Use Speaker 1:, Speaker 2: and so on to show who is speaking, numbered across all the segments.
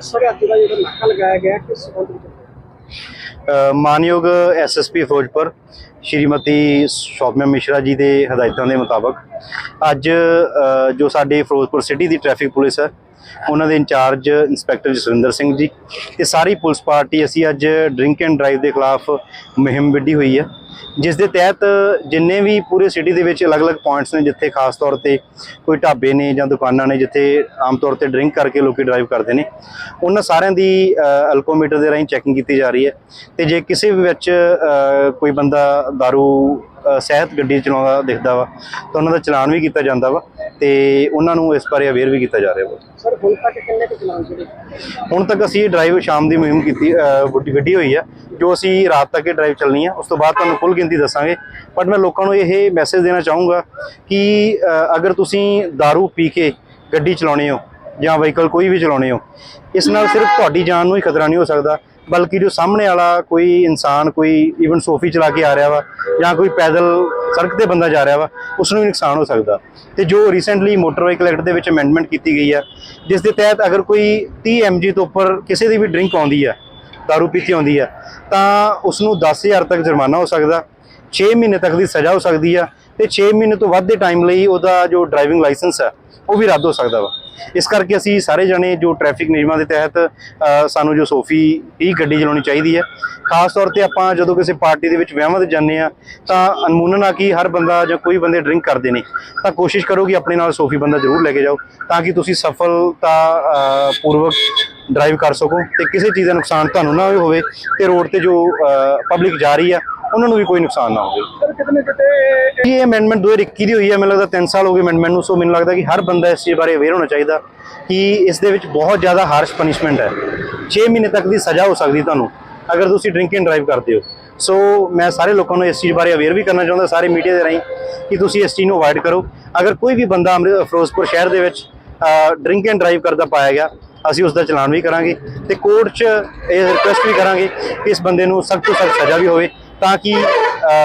Speaker 1: Sir ਅੱਜ ਦਾ ਜਿਹੜਾ ਨਾਕਾ ਲਗਾਇਆ ਗਿਆ ਕਿਸ ਸੰਬੰਧ ਵਿੱਚ?
Speaker 2: ਮਾਨਯੋਗ ਐਸਐਸਪੀ ਫਿਰੋਜ਼ਪੁਰ ਸ਼੍ਰੀਮਤੀ ਸੌਮਿਆ ਮਿਸ਼ਰਾ ਜੀ ਦੇ ਹਦਾਇਤਾਂ ਦੇ ਮੁਤਾਬਕ ਅੱਜ ਅ, ਜੋ ਸਾਡੇ ਫਿਰੋਜ਼ਪੁਰ ਸਿਟੀ ਦੀ ਟ੍ਰੈਫਿਕ ਪੁਲਿਸ ਹੈ ਉਹਨਾਂ ਦੇ ਇੰਚਾਰਜ ਇੰਸਪੈਕਟਰ ਜਸਵਿੰਦਰ ਸਿੰਘ ਜੀ ਤੇ ਸਾਰੀ ਪੁਲਿਸ ਪਾਰਟੀ, ਅਸੀਂ ਅੱਜ ਡਰਿੰਕ ਐਂਡ ਡਰਾਈਵ ਦੇ ਖਿਲਾਫ ਮੁਹਿੰਮ ਵਿੱਢੀ ਹੋਈ ਹੈ, ਜਿਸ ਦੇ ਤਹਿਤ ਜਿੰਨੇ ਵੀ ਪੂਰੇ ਸਿਟੀ ਦੇ ਵਿੱਚ ਅਲੱਗ-ਅਲੱਗ ਪੁਆਇੰਟਸ ਨੇ, ਜਿੱਥੇ ਖਾਸ ਤੌਰ ਤੇ ਕੋਈ ਢਾਬੇ ਨੇ ਜਾਂ ਦੁਕਾਨਾਂ ਨੇ, ਜਿੱਥੇ ਆਮ ਤੌਰ ਤੇ ਡਰਿੰਕ ਕਰਕੇ ਲੋਕੀ ਡਰਾਈਵ ਕਰਦੇ ਨੇ, ਉਹਨਾਂ ਸਾਰਿਆਂ ਦੀ ਅਲਕੋਮੀਟਰ ਦੇ ਰਾਹੀਂ ਚੈਕਿੰਗ ਕੀਤੀ ਜਾ ਰਹੀ ਹੈ। ਤੇ ਜੇ ਕਿਸੇ ਵੀ ਵਿੱਚ ਕੋਈ ਬੰਦਾ दारू ਸਹਿਤ ਗੱਡੀ ਚਲਾਉਂਦਾ ਦਿਖਦਾ ਵਾ ਤਾਂ ਉਹਨਾਂ ਦਾ ਚਲਾਨ ਵੀ ਕੀਤਾ ਜਾਂਦਾ ਵਾ ਤੇ ਉਹਨਾਂ ਨੂੰ ਇਸ ਬਾਰੇ ਅਵੇਅਰ ਵੀ ਕੀਤਾ ਜਾ ਰਿਹਾ ਵਾ।
Speaker 1: ਸਰ ਹੁਣ ਤੱਕ ਕਿੰਨੇ ਕੁ ਚਲਾਨ ਜਿਹੜੇ?
Speaker 2: ਹੁਣ ਤੱਕ ਅਸੀਂ ਡਰਾਈਵ ਸ਼ਾਮ ਦੀ ਮੁਹਿੰਮ ਕੀਤੀ ਵੱਡੀ ਵੱਡੀ ਹੋਈ ਆ ਜੋ ਅਸੀਂ ਰਾਤ ਤੱਕ ਇਹ ਡਰਾਈਵ ਚੱਲਣੀ ਆ ਉਸ ਤੋਂ ਬਾਅਦ ਤੁਹਾਨੂੰ ਫੁੱਲ ਗਿਣਤੀ ਦੱਸਾਂਗੇ। ਬਟ ਮੈਂ ਲੋਕਾਂ ਨੂੰ ਇਹ ਮੈਸੇਜ ਦੇਣਾ ਚਾਹੂੰਗਾ ਕਿ ਅਗਰ ਤੁਸੀਂ दारू ਪੀ ਕੇ ਗੱਡੀ ਚਲਾਉਣੇ ਹੋ ਜਾਂ ਵਹੀਕਲ ਕੋਈ ਵੀ ਚਲਾਉਣੇ ਹੋ ਇਸ ਨਾਲ ਸਿਰਫ ਤੁਹਾਡੀ ਜਾਨ ਨੂੰ ਹੀ ਖਤਰਾ ਨਹੀਂ ਹੋ ਸਕਦਾ। ਬਲਕਿ ਜੋ ਸਾਹਮਣੇ ਵਾਲਾ ਕੋਈ ਇਨਸਾਨ, ਕੋਈ ਈਵਨ ਸੋਫੀ ਚਲਾ ਕੇ ਆ ਰਿਹਾ ਵਾ ਜਾਂ ਕੋਈ ਪੈਦਲ ਸੜਕ ਤੇ ਬੰਦਾ ਜਾ ਰਿਹਾ ਵਾ ਉਸ ਨੂੰ ਵੀ ਨੁਕਸਾਨ ਹੋ ਸਕਦਾ। ਤੇ ਜੋ ਰੀਸੈਂਟਲੀ ਮੋਟਰ ਵਹੀਕਲ ਐਕਟ ਦੇ ਵਿੱਚ ਅਮੈਂਡਮੈਂਟ ਕੀਤੀ ਗਈ ਆ, ਜਿਸ ਦੇ ਤਹਿਤ ਅਗਰ ਕੋਈ 30 mg ਤੋਂ ਉੱਪਰ ਕਿਸੇ ਦੀ ਵੀ ਡਰਿੰਕ ਆਉਂਦੀ ਆ ਦਾਰੂ ਪੀਤੀ ਆਉਂਦੀ ਆ, ਤਾਂ ਉਸ ਨੂੰ 10000 ਤੱਕ ਜੁਰਮਾਨਾ ਹੋ ਸਕਦਾ 6 ਮਹੀਨੇ ਤੱਕ ਦੀ ਸਜ਼ਾ ਹੋ ਸਕਦੀ ਆ ਤੇ 6 ਮਹੀਨੇ ਤੋਂ ਵੱਧ ਦੇ ਟਾਈਮ ਲਈ ਉਹਦਾ ਜੋ ਡਰਾਈਵਿੰਗ ਲਾਇਸੈਂਸ ਆ ਉਹ ਵੀ ਰੱਦ ਹੋ ਸਕਦਾ ਵਾ। ਇਸ ਕਰਕੇ ਅਸੀਂ ਸਾਰੇ ਜਣੇ ਜੋ ਟ੍ਰੈਫਿਕ ਨਿਯਮਾਂ ਦੇ ਤਹਿਤ ਸਾਨੂੰ ਜੋ ਸੋਫੀ ਹੀ ਗੱਡੀ ਚਲਾਉਣੀ ਚਾਹੀਦੀ ਹੈ। ਖਾਸ ਤੌਰ ਤੇ ਆਪਾਂ ਜਦੋਂ ਕਿਸੇ ਪਾਰਟੀ ਦੇ ਵਿੱਚ ਵਿਆਹਾਂ ਤੇ ਜਾਂਦੇ ਆ ਤਾਂ ਅਨਮੂਨਨ ਆ ਕਿ ਹਰ ਬੰਦਾ ਜਾਂ ਕੋਈ ਬੰਦੇ ਡਰਿੰਕ ਕਰਦੇ ਨੇ। ਤਾਂ ਕੋਸ਼ਿਸ਼ ਕਰੋ ਕਿ ਆਪਣੇ ਨਾਲ ਸੋਫੀ ਬੰਦਾ ਜ਼ਰੂਰ ਲੈ ਕੇ ਜਾਓ, ਤਾਂ ਕਿ ਤੁਸੀਂ ਸਫਲਤਾ ਪੂਰਵਕ ਡਰਾਈਵ ਕਰ ਸਕੋ ਤੇ ਕਿਸੇ ਚੀਜ਼ ਦਾ ਨੁਕਸਾਨ ਤੁਹਾਨੂੰ ਨਾ ਹੋਵੇ ਤੇ ਰੋਡ ਤੇ ਜੋ ਪਬਲਿਕ ਜਾ ਰਹੀ ਆ, ਉਹਨਾਂ ਨੂੰ ਵੀ ਕੋਈ ਨੁਕਸਾਨ ਨਾ ਹੋਵੇ।
Speaker 1: ਸਰ ਕਿਤੇ
Speaker 2: ਇਹ ਅਮੈਂਡਮੈਂਟ 2021 ਦੀ ਹੋਈ ਹੈ, ਮੈਨੂੰ ਲੱਗਦਾ 3 ਸਾਲ ਹੋ ਗਏ ਅਮੈਂਡਮੈਂਟ ਨੂੰ ਸੋ ਮੈਨੂੰ ਲੱਗਦਾ ਕਿ ਹਰ ਬੰਦਾ ਇਸ ਚੀਜ਼ ਬਾਰੇ ਅਵੇਅਰ ਹੋਣਾ ਚਾਹੀਦਾ ਕਿ ਇਸ ਦੇ ਵਿੱਚ ਬਹੁਤ ਜ਼ਿਆਦਾ ਹਾਰਸ਼ ਪਨਿਸ਼ਮੈਂਟ ਹੈ। 6 ਮਹੀਨੇ ਤੱਕ ਦੀ ਸਜ਼ਾ ਹੋ ਸਕਦੀ ਤੁਹਾਨੂੰ, ਅਗਰ ਤੁਸੀਂ ਡਰਿੰਕ ਐਂਡ ਡਰਾਈਵ ਕਰਦੇ ਹੋ। ਸੋ ਮੈਂ ਸਾਰੇ ਲੋਕਾਂ ਨੂੰ ਇਸ ਚੀਜ਼ ਬਾਰੇ ਅਵੇਅਰ ਵੀ ਕਰਨਾ ਚਾਹੁੰਦਾ, ਸਾਰੇ ਮੀਡੀਆ ਦੇ ਰਾਹੀਂ, ਕਿ ਤੁਸੀਂ ਇਸ ਚੀਜ਼ ਨੂੰ ਅਵਾਇਡ ਕਰੋ। ਅਗਰ ਕੋਈ ਵੀ ਬੰਦਾ ਅੰਮ੍ਰਿਤ ਫਿਰੋਜ਼ਪੁਰ ਸ਼ਹਿਰ ਦੇ ਵਿੱਚ ਡਰਿੰਕ ਐਂਡ ਡਰਾਈਵ ਕਰਦਾ ਪਾਇਆ ਗਿਆ, ਅਸੀਂ ਉਸ ਦਾ ਚਲਾਨ ਵੀ ਕਰਾਂਗੇ ਤੇ ਕੋਰਟ 'ਚ ਇਹ ਰਿਕੁਐਸਟ ਵੀ ਕਰਾਂਗੇ ਕਿ ਇਸ ਬੰਦੇ ਨੂੰ ਸਖਤ ਤੋਂ ਸਖਤ ਸਜ਼ਾ ਵੀ ਹੋਵੇ, ਤਾਂ ਕਿ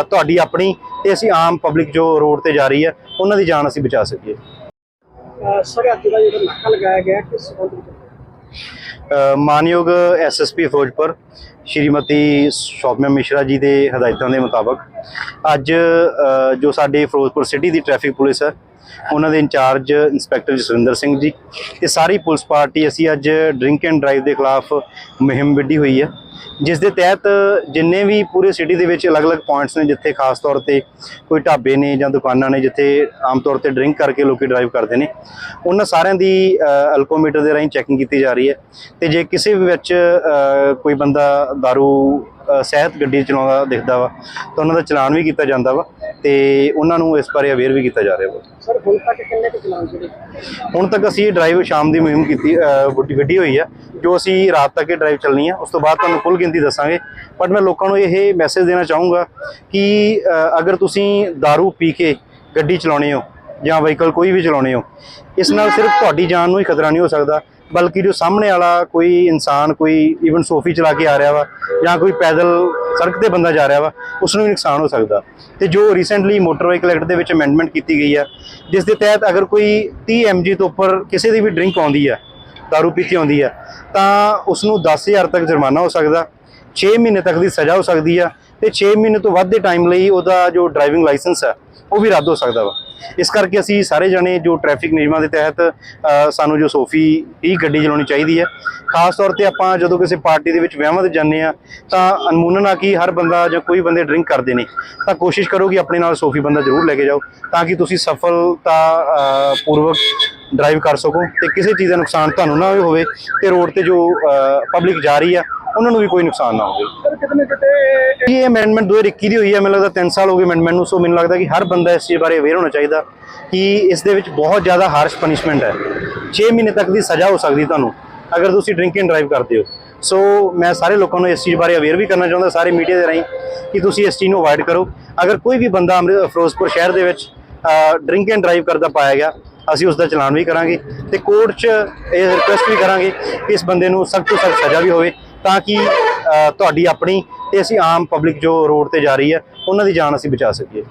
Speaker 2: ਤੁਹਾਡੀ ਆਪਣੀ ਤੇ ਅਸੀਂ ਆਮ ਪਬਲਿਕ ਜੋ ਰੋਡ ਤੇ ਜਾ ਰਹੀ ਹੈ ਉਹਨਾਂ ਦੀ ਜਾਨ ਅਸੀਂ ਬਚਾ ਸਕੀਏ।
Speaker 1: ਸਰ ਅੱਜ ਦਾ ਜਿਹੜਾ ਨਾਕਾ ਲਗਾਇਆ ਗਿਆ ਕਿਸ ਸੰਬੰਧ ਵਿੱਚ?
Speaker 2: ਅ, ਮਾਨਯੋਗ ਐਸਐਸਪੀ ਫਿਰੋਜ਼ਪੁਰ ਸ਼੍ਰੀਮਤੀ ਸੌਮਿਆ ਮਿਸ਼ਰਾ ਜੀ ਦੇ ਹਦਾਇਤਾਂ ਦੇ ਮੁਤਾਬਕ ਅੱਜ ਜੋ ਸਾਡੇ ਫਿਰੋਜ਼ਪੁਰ ਸਿਟੀ ਦੀ ਟ੍ਰੈਫਿਕ ਪੁਲਿਸ ਹੈ ਉਹਨਾਂ ਦੇ ਇੰਚਾਰਜ ਇੰਸਪੈਕਟਰ ਜਸਵਿੰਦਰ ਸਿੰਘ ਜੀ। ਤੇ ਸਾਰੀ ਪੁਲਿਸ ਪਾਰਟੀ ਅਸੀਂ ਅੱਜ ਡਰਿੰਕ ਐਂਡ ਡਰਾਈਵ ਦੇ ਖਿਲਾਫ ਮੁਹਿੰਮ ਵਿੱਢੀ ਹੋਈ ਹੈ। ਜਿਸ ਦੇ ਤਹਿਤ ਜਿੰਨੇ ਵੀ ਪੂਰੇ ਸਿਟੀ ਦੇ ਵਿੱਚ ਅਲੱਗ-ਅਲੱਗ ਪੁਆਇੰਟਸ ਨੇ, ਜਿੱਥੇ ਖਾਸ ਤੌਰ ਤੇ ਕੋਈ ਢਾਬੇ ਨੇ ਜਾਂ ਦੁਕਾਨਾਂ ਨੇ, ਜਿੱਥੇ ਆਮ ਤੌਰ ਤੇ ਡਰਿੰਕ ਕਰਕੇ ਲੋਕੀ ਡਰਾਈਵ ਕਰਦੇ ਨੇ, ਉਹਨਾਂ ਸਾਰਿਆਂ ਦੀ ਅਲਕੋਮੀਟਰ ਦੇ ਰਾਹੀਂ ਚੈਕਿੰਗ ਕੀਤੀ ਜਾ ਰਹੀ ਹੈ। ਤੇ ਜੇ ਕਿਸੇ ਵੀ ਵਿੱਚ ਕੋਈ ਬੰਦਾ दारू ਸਹਿਤ ਗੱਡੀ ਚਲਾਉਂਦਾ ਦਿਖਦਾ ਵਾ ਤਾਂ ਉਹਨਾਂ ਦਾ ਚਲਾਨ ਵੀ ਕੀਤਾ ਜਾਂਦਾ ਵਾ ਤੇ ਉਹਨਾਂ ਨੂੰ ਇਸ ਬਾਰੇ ਅਵੇਅਰ ਵੀ ਕੀਤਾ ਜਾ ਰਿਹਾ ਵਾ।
Speaker 1: ਸਰ ਹੁਣ ਤੱਕ ਕਿੰਨੇ ਕੁ ਚਲਾਨ ਜਿਹੜੇ?
Speaker 2: ਹੁਣ ਤੱਕ ਅਸੀਂ ਡਰਾਈਵ ਸ਼ਾਮ ਦੀ ਮੁਹਿੰਮ ਕੀਤੀ ਵੱਡੀ ਵੱਡੀ ਹੋਈ ਆ ਜੋ ਅਸੀਂ ਰਾਤ ਤੱਕ ਇਹ ਡਰਾਈਵ ਚੱਲਣੀ ਆ ਉਸ ਤੋਂ ਬਾਅਦ ਤੁਹਾਨੂੰ ਫੁੱਲ ਗਿਣਤੀ ਦੱਸਾਂਗੇ ਬਟ ਮੈਂ ਲੋਕਾਂ ਨੂੰ ਇਹ ਮੈਸੇਜ ਦੇਣਾ ਚਾਹੂੰਗਾ ਕਿ ਅਗਰ ਤੁਸੀਂ दारू ਪੀ ਕੇ ਗੱਡੀ ਚਲਾਉਣੇ ਹੋ ਜਾਂ ਵਹੀਕਲ ਕੋਈ ਵੀ ਚਲਾਉਣੇ ਹੋ ਇਸ ਨਾਲ ਸਿਰਫ ਤੁਹਾਡੀ ਜਾਨ ਨੂੰ ਹੀ ਖਤਰਾ ਨਹੀਂ ਹੋ ਸਕਦਾ ਬਲਕਿ ਜੋ ਸਾਹਮਣੇ ਵਾਲਾ ਕੋਈ ਇਨਸਾਨ ਕੋਈ ਈਵਨ ਸੋਫੀ ਚਲਾ ਕੇ ਆ ਰਿਹਾ ਵਾ ਜਾਂ ਕੋਈ ਪੈਦਲ ਸੜਕ ਤੇ ਬੰਦਾ ਜਾ ਰਿਹਾ ਵਾ ਉਸ ਨੂੰ ਵੀ ਨੁਕਸਾਨ ਹੋ ਸਕਦਾ। ਤੇ ਜੋ ਰੀਸੈਂਟਲੀ ਮੋਟਰ ਵਹੀਕਲ ਐਕਟ ਦੇ ਵਿੱਚ ਅਮੈਂਡਮੈਂਟ ਕੀਤੀ ਗਈ ਆ, ਜਿਸ ਦੇ ਤਹਿਤ ਅਗਰ ਕੋਈ 30 mg ਤੋਂ ਉੱਪਰ ਕਿਸੇ ਦੀ ਵੀ ਡਰਿੰਕ ਆਉਂਦੀ ਆ ਦਾਰੂ ਪੀਤੀ ਆਉਂਦੀ ਆ, ਤਾਂ ਉਸ ਨੂੰ 10000 ਤੱਕ ਜੁਰਮਾਨਾ ਹੋ ਸਕਦਾ 6 ਮਹੀਨੇ ਤੱਕ ਦੀ ਸਜ਼ਾ ਹੋ ਸਕਦੀ ਆ ਤੇ 6 ਮਹੀਨੇ ਤੋਂ ਵੱਧ ਦੇ ਟਾਈਮ ਲਈ ਉਹਦਾ ਜੋ ਡਰਾਈਵਿੰਗ ਲਾਇਸੈਂਸ ਆ ਉਹ ਵੀ ਰੱਦ ਹੋ ਸਕਦਾ ਵਾ। ਇਸ ਕਰਕੇ ਅਸੀਂ ਸਾਰੇ ਜਣੇ ਜੋ ਟ੍ਰੈਫਿਕ ਨਿਯਮਾਂ ਦੇ ਤਹਿਤ ਸਾਨੂੰ ਜੋ ਸੋਫੀ ਹੀ ਗੱਡੀ ਚਲਾਉਣੀ ਚਾਹੀਦੀ ਹੈ। ਖਾਸ ਤੌਰ ਤੇ ਆਪਾਂ ਜਦੋਂ ਕਿਸੇ ਪਾਰਟੀ ਦੇ ਵਿੱਚ ਵਿਆਹਾਂ ਤੇ ਜਾਂਦੇ ਆ ਤਾਂ ਅਨਮੂਨਨ ਆ ਕਿ ਹਰ ਬੰਦਾ ਜਾਂ ਕੋਈ ਬੰਦੇ ਡਰਿੰਕ ਕਰਦੇ ਨੇ, ਤਾਂ ਕੋਸ਼ਿਸ਼ ਕਰੋ ਕਿ ਆਪਣੇ ਨਾਲ ਸੋਫੀ ਬੰਦਾ ਜ਼ਰੂਰ ਲੈ ਕੇ ਜਾਓ, ਤਾਂ ਕਿ ਤੁਸੀਂ ਸਫਲਤਾ ਪੂਰਵਕ ਡਰਾਈਵ ਕਰ ਸਕੋ ਤੇ ਕਿਸੇ ਚੀਜ਼ ਦਾ ਨੁਕਸਾਨ ਤੁਹਾਨੂੰ ਨਾ ਹੋਵੇ ਤੇ ਰੋਡ ਤੇ ਜੋ ਪਬਲਿਕ ਜਾ ਰਹੀ ਆ ਉਹਨਾਂ ਨੂੰ ਵੀ ਕੋਈ ਨੁਕਸਾਨ ਨਾ ਹੋਵੇ।
Speaker 1: ਸਰ ਕਿਤਨੇ ਕਿਤੇ
Speaker 2: ਇਹ ਅਮੈਂਡਮੈਂਟ 2021 ਦੀ ਹੋਈ ਹੈ ਮੈਨੂੰ ਲੱਗਦਾ 3 ਸਾਲ ਹੋ ਗਏ ਅਮੈਂਡਮੈਂਟ ਨੂੰ ਸੋ ਮੈਨੂੰ ਲੱਗਦਾ ਕਿ ਹਰ ਬੰਦਾ ਇਸ ਚੀਜ਼ ਬਾਰੇ ਅਵੇਅਰ ਹੋਣਾ ਚਾਹੀਦਾ ਕਿ ਇਸ ਦੇ ਵਿੱਚ ਬਹੁਤ ਜ਼ਿਆਦਾ ਹਾਰਸ਼ ਪਨਿਸ਼ਮੈਂਟ ਹੈ। 6 ਮਹੀਨੇ ਤੱਕ ਦੀ ਸਜ਼ਾ ਹੋ ਸਕਦੀ ਤੁਹਾਨੂੰ ਅਗਰ ਤੁਸੀਂ ਡਰਿੰਕ ਐਂਡ ਡਰਾਈਵ ਕਰਦੇ ਹੋ। ਸੋ ਮੈਂ ਸਾਰੇ ਲੋਕਾਂ ਨੂੰ ਇਸ ਚੀਜ਼ ਬਾਰੇ ਅਵੇਅਰ ਵੀ ਕਰਨਾ ਚਾਹੁੰਦਾ ਸਾਰੇ ਮੀਡੀਆ ਦੇ ਰਾਹੀਂ ਕਿ ਤੁਸੀਂ ਇਸ ਚੀਜ਼ ਨੂੰ ਅਵਾਇਡ ਕਰੋ। ਅਗਰ ਕੋਈ ਵੀ ਬੰਦਾ ਅੰਮ੍ਰਿਤ ਫਿਰੋਜ਼ਪੁਰ ਸ਼ਹਿਰ ਦੇ ਵਿੱਚ ਡਰਿੰਕ ਐਂਡ ਡਰਾਈਵ ਕਰਦਾ ਪਾਇਆ ਗਿਆ ਅਸੀਂ ਉਸ ਦਾ ਚਲਾਨ ਵੀ ਕਰਾਂਗੇ ਤੇ ਕੋਰਟ 'ਚ ਇਹ ਰਿਕੁਐਸਟ ਵੀ ਕਰਾਂਗੇ ਕਿ ਇਸ ਬੰਦੇ ਨੂੰ ਸਖਤ ਤੋਂ ਸਖਤ ਸਜ਼ਾ ਵੀ ਹੋਵੇ। ਤਾਂ ਕਿ ਤੁਹਾਡੀ ਆਪਣੀ ਤੇ ਅਸੀਂ ਆਮ ਪਬਲਿਕ ਜੋ ਰੋਡ ਤੇ ਜਾ ਰਹੀ ਹੈ, ਉਹਨਾਂ ਦੀ ਜਾਨ ਅਸੀਂ ਬਚਾ ਸਕੀਏ।